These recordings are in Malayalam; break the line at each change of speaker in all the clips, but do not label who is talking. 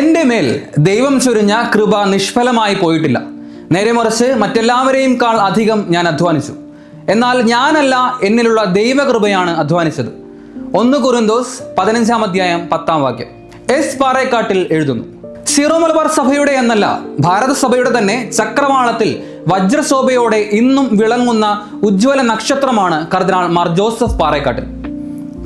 എന്റെ മേൽ ദൈവം ചൊരിഞ്ഞ കൃപ നിഷ്ഫലമായി പോയിട്ടില്ല. നേരെ മറിച്ച് മറ്റെല്ലാവരെയും കാൾ അധികം ഞാൻ അധ്വാനിച്ചു. എന്നാൽ ഞാനല്ല എന്നിലുള്ള ദൈവകൃപയാണ് അധ്വാനിച്ചത്. ഒന്ന് കുറുന്തോസ് പതിനഞ്ചാം അധ്യായം പത്താം വാക്യം. എസ് പാറേക്കാട്ടിൽ എഴുതുന്നു. സീറോ മലബാർ സഭയുടെ എന്നല്ല ഭാരത സഭയുടെ തന്നെ ചക്രവാളത്തിൽ വജ്രശോഭയോടെ ഇന്നും വിളങ്ങുന്ന ഉജ്ജ്വല നക്ഷത്രമാണ് cardinal Mar Joseph Parekkattil.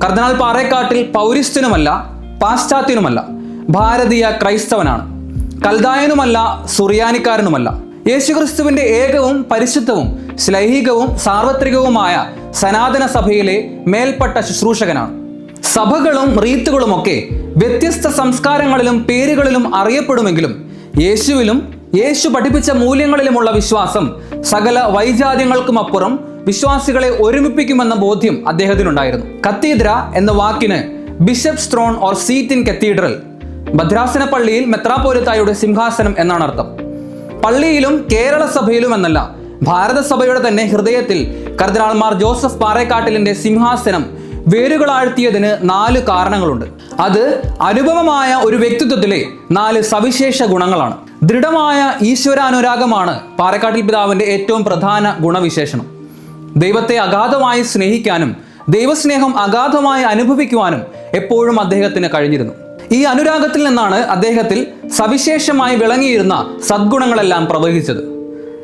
Cardinal Parekkattil പൗരിസ്റ്റിനുമല്ല പാശ്ചാത്യനുമല്ല. ഭാരതീയ ക്രൈസ്തവനാണ്. കൽദായനുമല്ല സുറിയാനിക്കാരനുമല്ല. യേശുക്രിസ്തുവിന്റെ ഏകവും പരിശുദ്ധവും ശ്ലൈഹികവും സാർവത്രികവുമായ സനാതന സഭയിലെ മേൽപ്പെട്ട ശുശ്രൂഷകനാണ്. സഭകളും റീത്തുകളുമൊക്കെ വ്യത്യസ്ത സംസ്കാരങ്ങളിലും പേരുകളിലും അറിയപ്പെടുമെങ്കിലും യേശുവിലും യേശു പഠിപ്പിച്ച മൂല്യങ്ങളിലുമുള്ള വിശ്വാസം സകല വൈജാത്യങ്ങൾക്കുമപ്പുറം വിശ്വാസികളെ ഒരുമിപ്പിക്കുമെന്ന ബോധ്യം അദ്ദേഹത്തിനുണ്ടായിരുന്നു. കത്തീദ്ര എന്ന വാക്കിന് bishop throne or seat in cathedral ഭദ്രാസന പള്ളിയിൽ മെത്രാപോലിത്തായുടെ സിംഹാസനം എന്നാണ് അർത്ഥം. പള്ളിയിലും കേരള സഭയിലും എന്നല്ല ഭാരതസഭയുടെ തന്നെ ഹൃദയത്തിൽ കർദിനാൾമാർ ജോസഫ് പാറേക്കാട്ടിലിന്റെ സിംഹാസനം വേരുകളാഴ്ത്തിയതിന് നാല് കാരണങ്ങളുണ്ട്. അത് അനുഭവമായ ഒരു വ്യക്തിത്വത്തിലെ നാല് സവിശേഷ ഗുണങ്ങളാണ്. ദൃഢമായ ഈശ്വരാനുരാഗമാണ് പാറക്കാട്ടിൽ പിതാവിന്റെ ഏറ്റവും പ്രധാന ഗുണവിശേഷണം. ദൈവത്തെ അഗാധമായി സ്നേഹിക്കാനും ദൈവസ്നേഹം അഗാധമായി അനുഭവിക്കുവാനും എപ്പോഴും അദ്ദേഹത്തിന് കഴിഞ്ഞിരുന്നു. ഈ അനുരാഗത്തിൽ നിന്നാണ് അദ്ദേഹത്തിൽ സവിശേഷമായി വിളങ്ങിയിരുന്ന സദ്ഗുണങ്ങളെല്ലാം പ്രവഹിച്ചത്.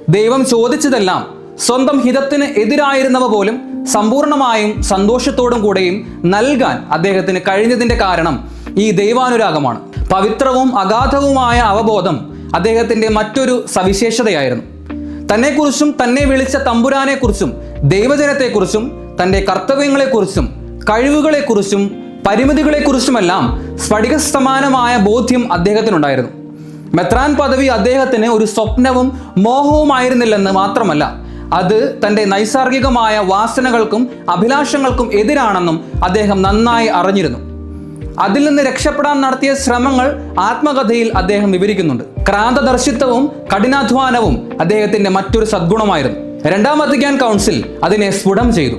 ദൈവം ചോദിച്ചതെല്ലാം സ്വന്തം ഹിതത്തിന് എതിരായിരുന്നവ പോലും സമ്പൂർണമായും സന്തോഷത്തോടും കൂടെയും നൽകാൻ അദ്ദേഹത്തിന് കഴിഞ്ഞതിന്റെ കാരണം ഈ ദൈവാനുരാഗമാണ്. പവിത്രവും അഗാധവുമായ അവബോധം അദ്ദേഹത്തിന്റെ മറ്റൊരു സവിശേഷതയായിരുന്നു. തന്നെക്കുറിച്ചും തന്നെ വിളിച്ച തമ്പുരാനെക്കുറിച്ചും ദൈവജനത്തെക്കുറിച്ചും തന്റെ കർത്തവ്യങ്ങളെക്കുറിച്ചും കഴിവുകളെക്കുറിച്ചും പരിമിതികളെക്കുറിച്ചുമെല്ലാം സ്ഫടിക സമാനമായ ബോധ്യം അദ്ദേഹത്തിനുണ്ടായിരുന്നു. മെത്രാൻ പദവി അദ്ദേഹത്തിന് ഒരു സ്വപ്നവും മോഹവുമായിരുന്നില്ലെന്ന് മാത്രമല്ല അത് തന്റെ നൈസാർഗികമായ വാസനകൾക്കും അഭിലാഷങ്ങൾക്കും എതിരാണെന്നും അദ്ദേഹം നന്നായി അറിഞ്ഞിരുന്നു. അതിൽ നിന്ന് രക്ഷപ്പെടാൻ നടത്തിയ ശ്രമങ്ങൾ ആത്മകഥയിൽ അദ്ദേഹം വിവരിക്കുന്നുണ്ട്. ക്രാന്തദർശിത്വവും കഠിനാധ്വാനവും അദ്ദേഹത്തിന്റെ മറ്റൊരു സദ്ഗുണമായിരുന്നു. രണ്ടാം വത്തിക്കാൻ കൗൺസിൽ അതിനെ സ്ഫുടം ചെയ്തു.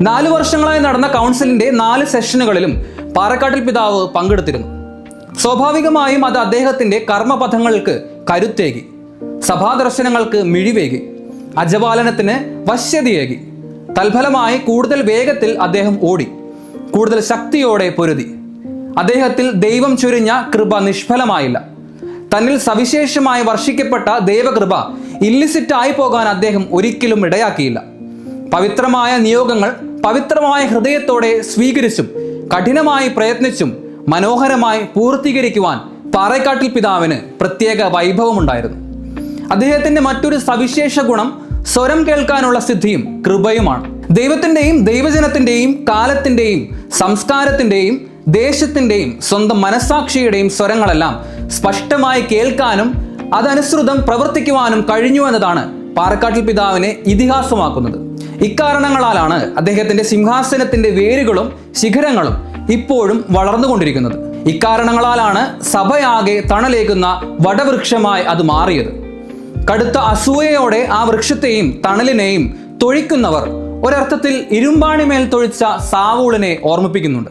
നാല് വർഷങ്ങളായി നടന്ന കൗൺസിലിന്റെ നാല് സെഷനുകളിലും പാറക്കാട്ടിൽ പിതാവ് പങ്കെടുത്തിരുന്നു. സ്വാഭാവികമായും അത് അദ്ദേഹത്തിന്റെ കർമ്മപഥങ്ങൾക്ക് കരുത്തേകി. സഭാദർശനങ്ങൾക്ക് മിഴിവേകി. അജപാലനത്തിന് വശ്യതയേകി. തൽഫലമായി കൂടുതൽ വേഗത്തിൽ അദ്ദേഹം ഓടി. കൂടുതൽ ശക്തിയോടെ പൊരുതി. അദ്ദേഹത്തിൽ ദൈവം ചൊരിഞ്ഞ കൃപ നിഷ്ഫലമായില്ല. തന്നിൽ സവിശേഷമായി വർഷിക്കപ്പെട്ട ദൈവകൃപ ഇല്ലിസിറ്റായി പോകാൻ അദ്ദേഹം ഒരിക്കലും ഇടയാക്കിയില്ല. പവിത്രമായ നിയോഗങ്ങൾ പവിത്രമായ ഹൃദയത്തോടെ സ്വീകരിച്ചും കഠിനമായി പ്രയത്നിച്ചും മനോഹരമായി പൂർത്തീകരിക്കുവാൻ പാറേക്കാട്ടിൽ പിതാവിന് പ്രത്യേക വൈഭവമുണ്ടായിരുന്നു. അദ്ദേഹത്തിന്റെ മറ്റൊരു സവിശേഷ ഗുണം സ്വരം കേൾക്കാനുള്ള സിദ്ധിയും കൃപയുമാണ്. ദൈവത്തിന്റെയും ദൈവജനത്തിന്റെയും കാലത്തിന്റെയും സംസ്കാരത്തിന്റെയും ദേശത്തിന്റെയും സ്വന്തം മനസ്സാക്ഷിയുടെയും സ്വരങ്ങളെല്ലാം സ്പഷ്ടമായി കേൾക്കാനും അതനുസൃതം പ്രവർത്തിക്കുവാനും കഴിഞ്ഞു എന്നതാണ് പാറക്കാട്ടിൽ പിതാവിനെ ഇതിഹാസമാക്കുന്നത്. ഇക്കാരണങ്ങളാലാണ് അദ്ദേഹത്തിന്റെ സിംഹാസനത്തിന്റെ വേരുകളും ശിഖരങ്ങളും ഇപ്പോഴും വളർന്നുകൊണ്ടിരിക്കുന്നത്. ഇക്കാരണങ്ങളാലാണ് സഭയാകെ തണലേക്കുന്ന വടവൃക്ഷമായി അത് മാറിയത്. കടുത്ത അസൂയയോടെ ആ വൃക്ഷത്തെയും തണലിനെയും തൊഴിക്കുന്നവർ ഒരർത്ഥത്തിൽ ഇരുമ്പാണിമേൽ തൊഴിച്ച സാവൂളിനെ ഓർമ്മിപ്പിക്കുന്നുണ്ട്.